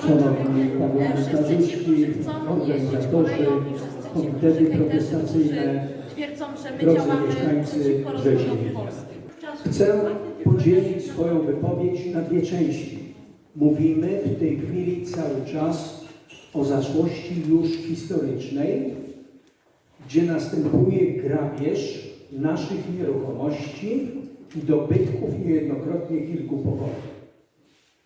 Szanowni jeździć organizatorzy, komitety protestacyjne, drodzy mieszkańcy Polski. Chcę podzielić swoją wypowiedź na dwie części. Mówimy w tej chwili cały czas o zaszłości już historycznej, gdzie następuje grabież naszych nieruchomości i dobytków niejednokrotnie kilku pokoleń.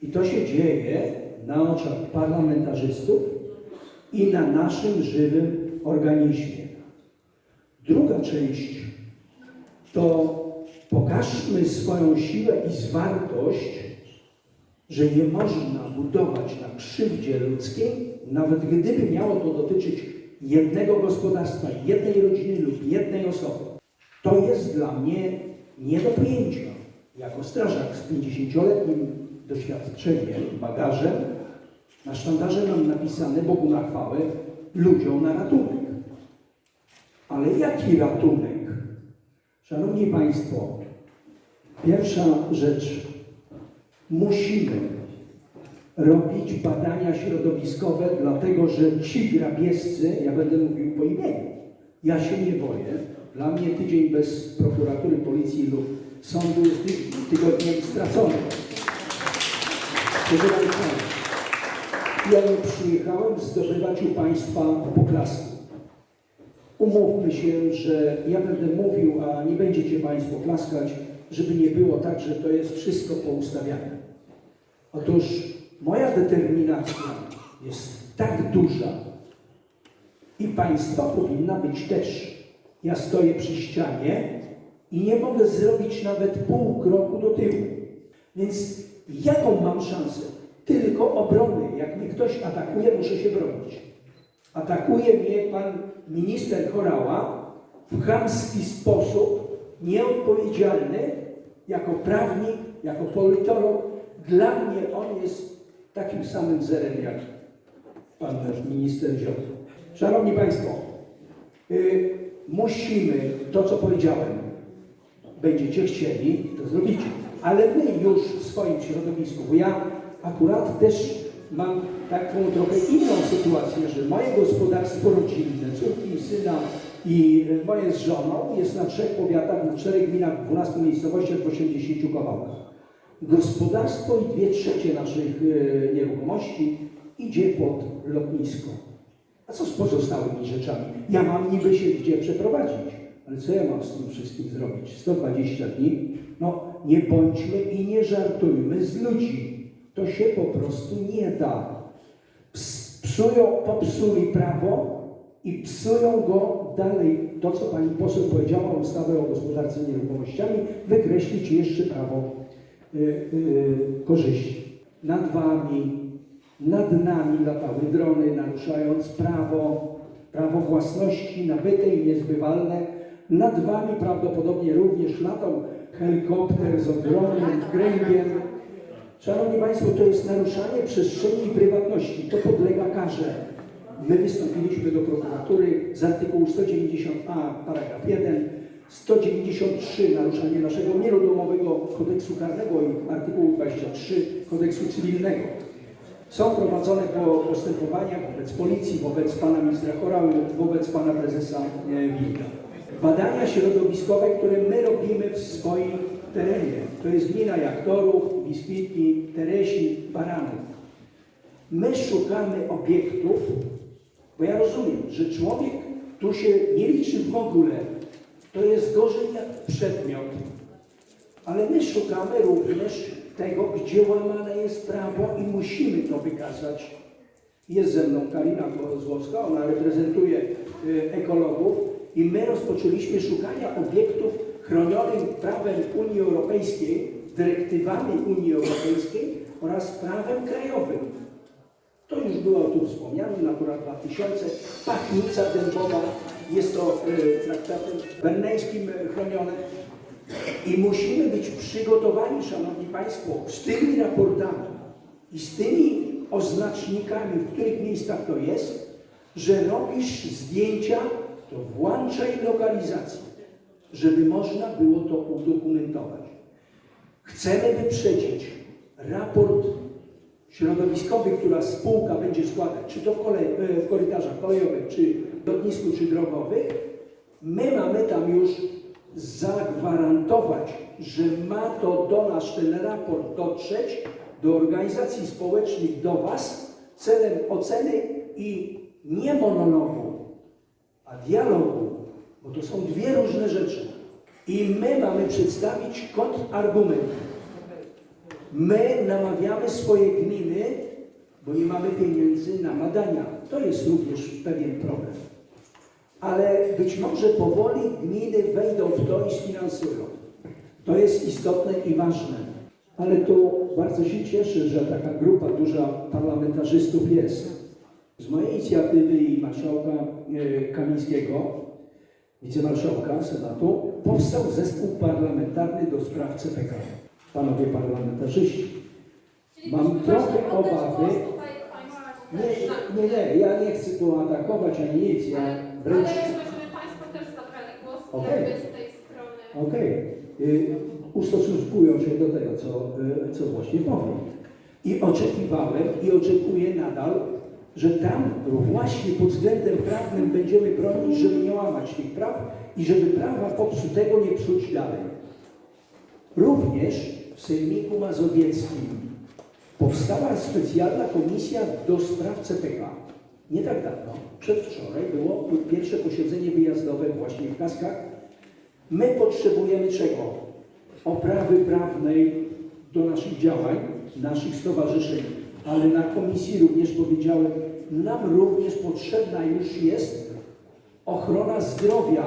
I to się dzieje na oczach parlamentarzystów i na naszym żywym organizmie. Druga część to pokażmy swoją siłę i zwartość, że nie można budować na krzywdzie ludzkiej, nawet gdyby miało to dotyczyć jednego gospodarstwa, jednej rodziny lub jednej osoby. To jest dla mnie nie do pojęcia. Jako strażak z 50-letnim doświadczeniem, bagażem, na sztandarze mam napisane Bogu na chwałę, ludziom na ratunek. Ale jaki ratunek? Szanowni Państwo, pierwsza rzecz. Musimy robić badania środowiskowe, dlatego że ci grabiescy, ja będę mówił po imieniu, ja się nie boję. Dla mnie tydzień bez prokuratury, policji lub sądu jest ty- tygodniem straconym. Ja nie przyjechałem zdobywać u Państwa poklasku. Umówmy się, że ja będę mówił, a nie będziecie Państwo klaskać, żeby nie było tak, że to jest wszystko poustawiane. Otóż moja determinacja jest tak duża i Państwa powinna być też. Ja stoję przy ścianie i nie mogę zrobić nawet pół kroku do tyłu. Więc jaką mam szansę? Tylko obrony. Jak mnie ktoś atakuje, muszę się bronić. Atakuje mnie pan minister Chorała w chamski sposób, nieodpowiedzialny, jako prawnik, jako politolog. Dla mnie on jest takim samym zerem jak pan minister Ziobro. Szanowni Państwo, y, musimy to, co powiedziałem, będziecie chcieli, to zrobicie. Ale my już w swoim środowisku, bo ja akurat też mam taką trochę inną sytuację, że moje gospodarstwo rodzinne, córki i syna i e, moje z żoną jest na trzech powiatach, na czterech gminach, w 12 miejscowościach, w 80 kawałkach. Gospodarstwo i dwie trzecie naszych e, nieruchomości idzie pod lotnisko. A co z pozostałymi rzeczami? Ja mam niby się gdzie przeprowadzić, ale co ja mam z tym wszystkim zrobić? 120 dni? No, nie bądźmy i nie żartujmy z ludzi. To się po prostu nie da. Ps- Psują, popsuli prawo i psują go dalej. To, co pani poseł powiedziała, ustawę o gospodarce nieruchomościami, wykreślić jeszcze prawo y, y, korzyści. Nad wami, nad nami latały drony, naruszając prawo, prawo własności nabyte i niezbywalne. Nad wami prawdopodobnie również latał helikopter z ogromnym kręgiem. Szanowni Państwo, to jest naruszanie przestrzeni i prywatności. To podlega karze. My wystąpiliśmy do prokuratury z artykułu 190a, paragraf 1, 193 naruszanie naszego miru domowego kodeksu karnego i artykułu 23 kodeksu cywilnego. Są prowadzone po postępowania wobec policji, wobec pana ministra Chorały, wobec pana prezesa e, Wilka. Badania środowiskowe, które my robimy w swoim terenie. To jest gmina Jaktorów, Biskwitki, Teresi, Baranów. My szukamy obiektów, bo ja rozumiem, że człowiek tu się nie liczy w ogóle. To jest gorzej jak przedmiot. Ale my szukamy również tego, gdzie łamane jest prawo i musimy to wykazać. Jest ze mną Karina Kozłowska, ona reprezentuje y, ekologów i my rozpoczęliśmy szukania obiektów chronionych prawem Unii Europejskiej, dyrektywami Unii Europejskiej oraz prawem krajowym. To już było tu wspomniane, Natura 2000, Pachnica Dębowa, jest to y, traktatem berneńskim chronione. I musimy być przygotowani, Szanowni Państwo, z tymi raportami i z tymi oznacznikami, w których miejscach to jest, że robisz zdjęcia, to włączaj lokalizację, żeby można było to udokumentować. Chcemy wyprzedzić raport środowiskowych, która spółka będzie składać, czy to w, e, w korytarzach kolejowych, czy lotnisku, czy drogowych, my mamy tam już zagwarantować, że ma to do nas ten raport dotrzeć do organizacji społecznych, do Was celem oceny i nie monologu, a dialogu, bo to są dwie różne rzeczy. I my mamy przedstawić kontrargument. My namawiamy swoje gminy, bo nie mamy pieniędzy na badania. To jest również pewien problem. Ale być może powoli gminy wejdą w to i sfinansują. To jest istotne i ważne. Ale tu bardzo się cieszę, że taka grupa duża parlamentarzystów jest. Z mojej inicjatywy i marszałka e, Kamińskiego, wicemarszałka Senatu, powstał zespół parlamentarny do spraw CPK. Panowie parlamentarzyści, Mam trochę obawy. nie, nie, nie, ja nie chcę tu atakować ani nic, ja wręcz... Ale żeby Państwo też zabrali głos Okej. jakby z tej strony. Okej, y, ustosunkują się do tego, co, y, co właśnie powiem. I oczekiwałem i oczekuję nadal, że tam właśnie pod względem prawnym będziemy bronić, żeby nie łamać tych praw i żeby prawa popsutego nie psuć dalej. Również w Sejmiku Mazowieckim powstała specjalna komisja do spraw CPK. Nie tak dawno, przedwczoraj było pierwsze posiedzenie wyjazdowe właśnie w Kaskach. My potrzebujemy czego? Oprawy prawnej do naszych działań, naszych stowarzyszeń, ale na komisji również powiedziałem, nam również potrzebna już jest ochrona zdrowia,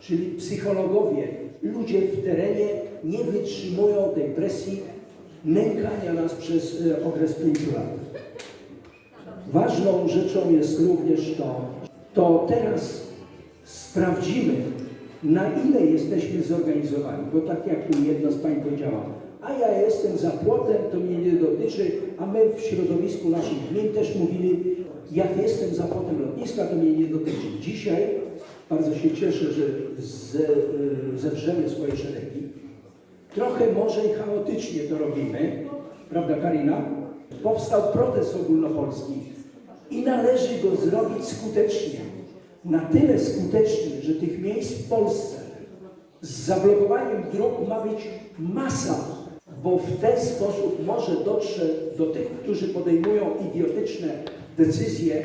czyli psychologowie. Ludzie w terenie nie wytrzymują tej presji nękania nas przez e, okres pięciu lat. Ważną rzeczą jest również to, to teraz sprawdzimy, na ile jesteśmy zorganizowani, bo tak jak tu jedna z Pań powiedziała, a ja jestem za płotem, to mnie nie dotyczy, a my w środowisku naszych gmin też mówili, jak jestem za płotem lotniska, to mnie nie dotyczy. Dzisiaj bardzo się cieszę, że ze, y, zewrzemy swoje szeregi. Trochę może i chaotycznie to robimy, prawda Karina? Powstał protest ogólnopolski i należy go zrobić skutecznie. Na tyle skutecznie, że tych miejsc w Polsce z zablokowaniem dróg ma być masa, bo w ten sposób może dotrze do tych, którzy podejmują idiotyczne decyzje,